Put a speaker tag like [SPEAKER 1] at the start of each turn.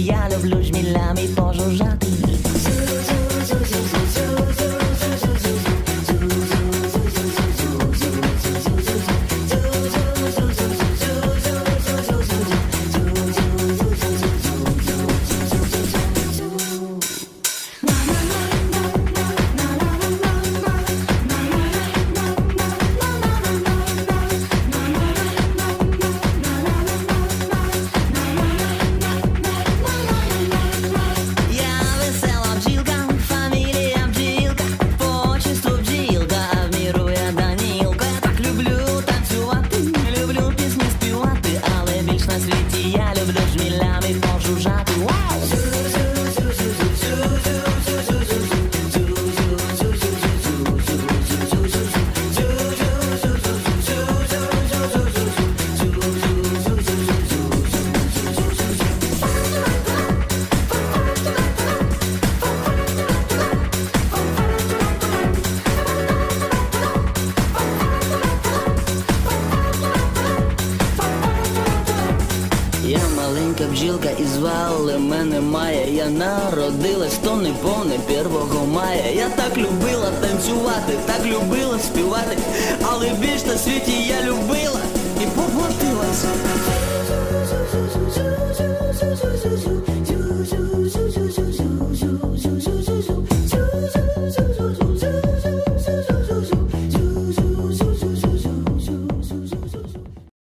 [SPEAKER 1] я люблю жмілями пожужжати. маленька бджілка і звали мене має, Я народилась, то не повне первого мая. Я так любила танцювати, так любила співати, але більш на світі я любила і поплатилась.